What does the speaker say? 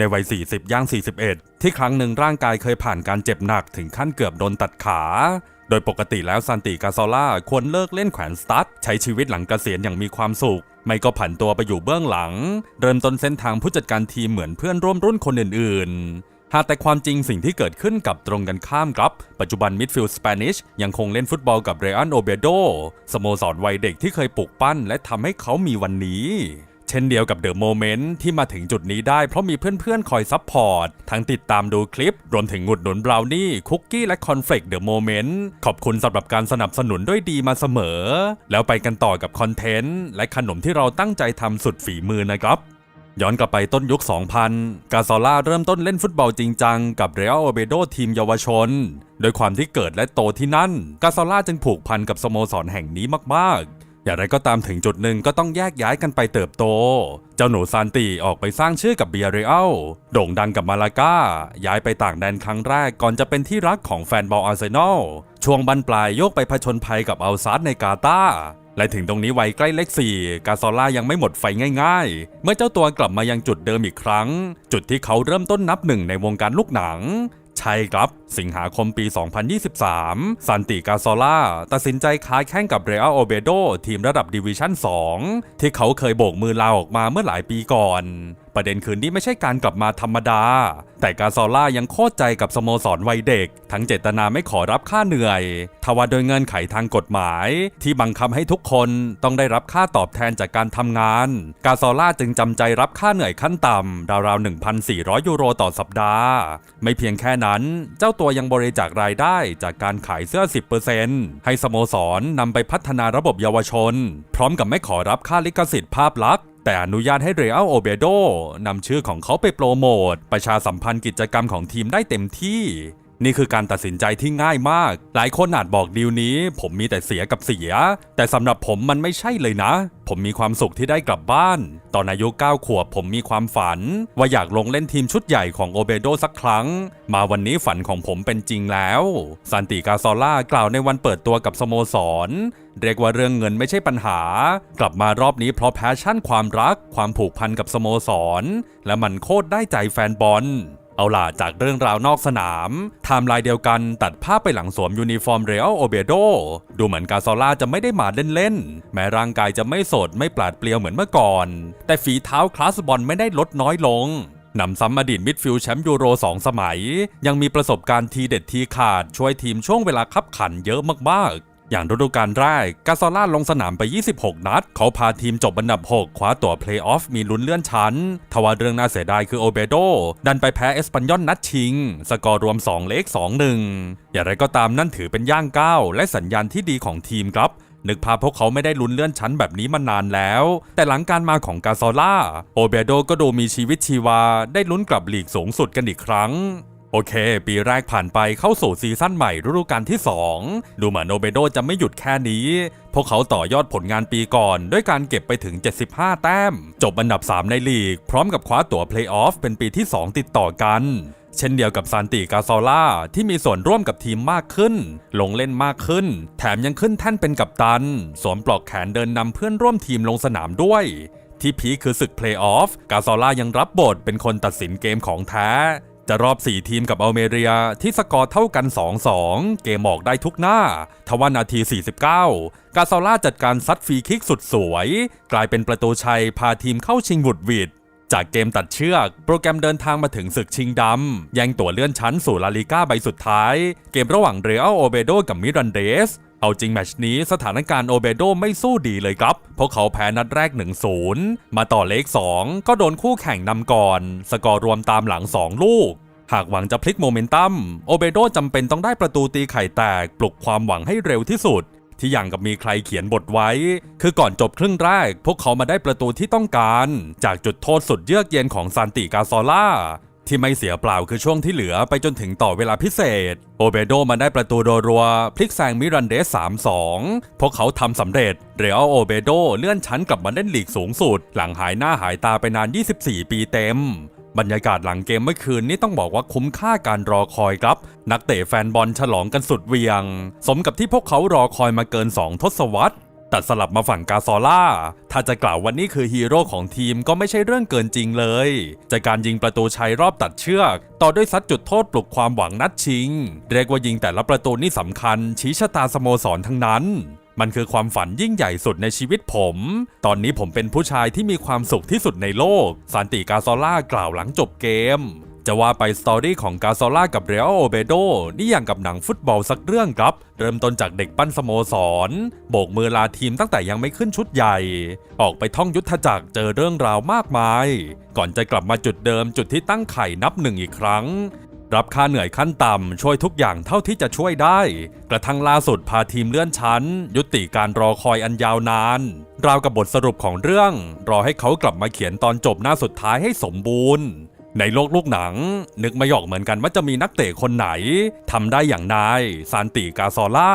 ในวัย 40 ย่าง 41 ที่ครั้งหนึ่งร่างกายเคยผ่านการเจ็บหนักถึงขั้นเกือบโดนตัดขา โดยปกติแล้วซันติกาซอล่าควรเลิกเล่นแขวนสตั๊ดใช้ชีวิตหลังเกษียณอย่างมีความสุข ไม่ก็ผันตัวไปอยู่เบื้องหลัง เริ่มต้นเส้นทางผู้จัดการทีมเหมือนเพื่อนร่วมรุ่นคนอื่นๆหากแต่ความจริงสิ่งที่เกิดขึ้นกับตรงกันข้ามครับ ปัจจุบันมิดฟิลด์สเปนิชยังคงเล่นฟุตบอลกับเรอันโอเบโดสโมสรวัยเด็กที่เคยปลุกปั้นและทำให้เขามีวันนี้ เช่นเดียวกับเดอะโมเมนต์ที่มาถึงจุดนี้ได้เพราะมีเพื่อนๆ คอยซัพพอร์ต ทั้งติดตามดูคลิป รวมถึงหงุดหนุนบราวนี่ คุกกี้และคอนเฟลกเดอะโมเมนต์ขอบคุณสำหรับการสนับสนุนด้วยดีมาเสมอ แล้วไปกันต่อกับคอนเทนต์และขนมที่เราตั้งใจทำสุดฝีมือนะครับย้อนกลับไปต้นยุค 2000 กาซอล่าเริ่มต้นเล่นฟุตบอลจริงจังกับเรอัลโอเบโดทีมเยาวชน โดยความที่เกิดและโตที่นั่น กาซอล่าจึงผูกพันกับสโมสรแห่งนี้มากๆ อย่างไรก็ตามถึงจุดหนึ่งก็ต้องแยกย้ายกันไปเติบโต เจ้าหนูซานติออกไปสร้างชื่อกับเบียเรอัลโด่งดังกับมาลาก้า ย้ายไปต่างแดนครั้งแรกก่อนจะเป็นที่รักของแฟนบอลอาร์เซนอล ช่วงบันปลายโยกไปผชนภัยกับอัลซัดในกาตาและถึงตรงนี้วัยใกล้เลขสี่กาซอล่ายังไม่หมดไฟง่ายๆ เมื่อเจ้าตัวกลับมายังจุดเดิมอีกครั้ง จุดที่เขาเริ่มต้นนับหนึ่งในวงการลูกหนัง ใช่ครับ สิงหาคมปี 2023 ซันติกาโซล่าตัดสินใจค้าแข่งกับเรอัลโอเบโดทีมระดับดิวิชั่น 2 ที่เขาเคยโบกมือลาออกมาเมื่อหลายปีก่อนประเด็นคือนี่ไม่ใช่การกลับมาธรรมดา แต่กาซอล่ายังโคตรใจกับสโมสรวัยเด็ก ทั้งเจตนาไม่ขอรับค่าเหนื่อย ทว่าโดยเงื่อนไขทางกฎหมาย ที่บังคับให้ทุกคนต้องได้รับค่าตอบแทนจากการทำงาน กาซอล่าจึงจำใจรับค่าเหนื่อยขั้นต่ำราวๆ1,400 ยูโรต่อสัปดาห์ ไม่เพียงแค่นั้น เจ้าตัวยังบริจาครายได้จากการขายเสื้อ 10%ให้สโมสรนำไปพัฒนาระบบเยาวชน พร้อมกับไม่ขอรับค่าลิขสิทธิ์ภาพลักษณ์ แต่อนุญาตให้เรอัลโอเบโดนำชื่อของเขาไปโปรโมท ประชาสัมพันธ์กิจกรรมของทีมได้เต็มที่ นี่คือการตัดสินใจที่ง่ายมาก หลายคนอาจบอกดีลนี้ ผมมีแต่เสียกับเสีย แต่สำหรับผมมันไม่ใช่เลยนะ ผมมีความสุขที่ได้กลับบ้าน ตอนอายุ9ขวบผมมีความฝัน ว่าอยากลงเล่นทีมชุดใหญ่ของโอเบโดสักครั้ง มาวันนี้ฝันของผมเป็นจริงแล้วซันติกาซอล่ากล่าวในวันเปิดตัวกับสโมสรเรียกว่าเรื่องเงินไม่ใช่ปัญหา กลับมารอบนี้เพราะแพชชั่นความรัก ความผูกพันกับสโมสร และมันโคตรได้ใจแฟนบอล เอาล่ะจากเรื่องราวนอกสนามไทม์ไลน์เดียวกันตัดภาพไปหลังสวมยูนิฟอร์มเรอัลโอเบโดดูเหมือนกาซอล่าจะไม่ได้มาเล่นๆ แม้ร่างกายจะไม่สดไม่ปราดเปรียวเหมือนเมื่อก่อน แต่ฝีเท้าคลาสบอลไม่ได้ลดน้อยลงนำซ้ำอดีตมิดฟิลด์แชมป์ยูโร 2 สมัย ยังมีประสบการณ์ทีเด็ดทีขาดช่วยทีมช่วงเวลาคับขันเยอะมากๆ อย่างฤดูกาลแรกกาซอล่าลงสนามไป 26 นัด เขาพาทีมจบอันดับ 6 คว้าตั๋วเพลย์ออฟมีลุ้นเลื่อนชั้น ทว่าเรื่องน่าเสียดายคือโอเบโด ดันไปแพ้เอสปันยอนนัดชิง สกอร์รวม 2 เลข 2-1 อย่างไรก็ตามนั่นถือเป็นย่างก้าวและสัญญาณที่ดีของทีมครับนึกภาพพวกเขาไม่ได้ลุ้นเลื่อนชั้นแบบนี้มานานแล้ว แต่หลังการมาของกาซอล่า โอเบโดก็ดูมีชีวิตชีวา ได้ลุ้นกลับลีกสูงสุดกันอีกครั้ง โอเค ปีแรกผ่านไปเข้าสู่ซีซั่นใหม่ฤดูกาลที่ 2 ดูเหมือนโอเบโดจะไม่หยุดแค่นี้ พวกเขาต่อยอดผลงานปีก่อน ด้วยการเก็บไปถึง 75 แต้ม จบอันดับ 3 ในลีก พร้อมกับคว้าตั๋วเพลย์ออฟเป็นปีที่ 2 ติดต่อกัน เช่นเดียวกับซานติกาซอล่าที่มีส่วนร่วมกับทีมมากขึ้น ลงเล่นมากขึ้น แถมยังขึ้นแท่นเป็นกัปตัน สวมปลอกแขนเดินนำเพื่อนร่วมทีมลงสนามด้วยที่พีคคือศึกเพลย์ออฟ กาซอล่ายังรับบทเป็นคนตัดสินเกมของแท้ จะรอบ 4 ทีมกับอัลเมเรียที่สกอร์เท่ากัน 2-2 เกมออกได้ทุกหน้า ทว่านาที 49 กาซาล่าจัดการซัดฟรีคิกสุดสวย กลายเป็นประตูชัยพาทีมเข้าชิงบุดวิด จากเกมตัดเชือก โปรแกรมเดินทางมาถึงศึกชิงดำแย่งตั๋วเลื่อนชั้นสู่ลาลิก้าใบสุดท้าย เกมระหว่างเรอัลโอเบโดกับมิรันเดสเอาจริงแมชนี้สถานการณ์โอเบโดไม่สู้ดีเลยครับ เพราะเขาแพ้นัดแรก 1-0 มาต่อเลข 2 ก็โดนคู่แข่งนำก่อน สกอร์รวมตามหลัง 2 ลูก หากหวังจะพลิกโมเมนตัม โอเบโดจำเป็นต้องได้ประตูตีไข่แตก ปลุกความหวังให้เร็วที่สุด ที่อย่างกับมีใครเขียนบทไว้ คือก่อนจบครึ่งแรก พวกเขามาได้ประตูที่ต้องการ จากจุดโทษสุดเยือกเย็นของซานติกาซอล่าที่ไม่เสียเปล่าคือช่วงที่เหลือไปจนถึงต่อเวลาพิเศษ โอเบโดมาได้ประตูโดรัว พลิกแซงมิรันเดส 3-2 พวกเขาทำสำเร็จ เรอัลโอเบโดเลื่อนชั้นกลับมาเล่นลีกสูงสุด หลังหายหน้าหายตาไปนาน 24 ปีเต็ม บรรยากาศหลังเกมเมื่อคืนนี้ต้องบอกว่าคุ้มค่าการรอคอยครับ นักเตะแฟนบอลฉลองกันสุดเวียง สมกับที่พวกเขารอคอยมาเกิน 2 ทศวรรษตัดสลับมาฝั่งกาซอล่า ถ้าจะกล่าวว่านี่คือฮีโร่ของทีมก็ไม่ใช่เรื่องเกินจริงเลย จากการยิงประตูชัยรอบตัดเชือก ต่อด้วยซัดจุดโทษปลุกความหวังนัดชิง เรียกว่ายิงแต่ละประตูนี่สำคัญ ชี้ชะตาสโมสรทั้งนั้น มันคือความฝันยิ่งใหญ่สุดในชีวิตผม ตอนนี้ผมเป็นผู้ชายที่มีความสุขที่สุดในโลก ซานติกาซอล่ากล่าวหลังจบเกม จะว่าไปสตอรี่ของกาซอล่ากับเรอัลโอเบโดนี่อย่างกับหนังฟุตบอลสักเรื่องครับ เริ่มต้นจากเด็กปั้นสโมสร โบกมือลาทีมตั้งแต่ยังไม่ขึ้นชุดใหญ่ ออกไปท่องยุทธจักรเจอเรื่องราวมากมาย ก่อนจะกลับมาจุดเดิมจุดที่ตั้งไข่นับหนึ่งอีกครั้ง รับค่าเหนื่อยขั้นต่ำช่วยทุกอย่างเท่าที่จะช่วยได้ กระทั่งล่าสุดพาทีมเลื่อนชั้น ยุติการรอคอยอันยาวนาน ราวกับบทสรุปของเรื่อง รอให้เขากลับมาเขียนตอนจบหน้าสุดท้ายให้สมบูรณ์ ในโลกลูกหนัง นึกไม่ออกเหมือนกันว่าจะมีนักเตะคนไหนทำได้อย่างนายซานติกาซอล่า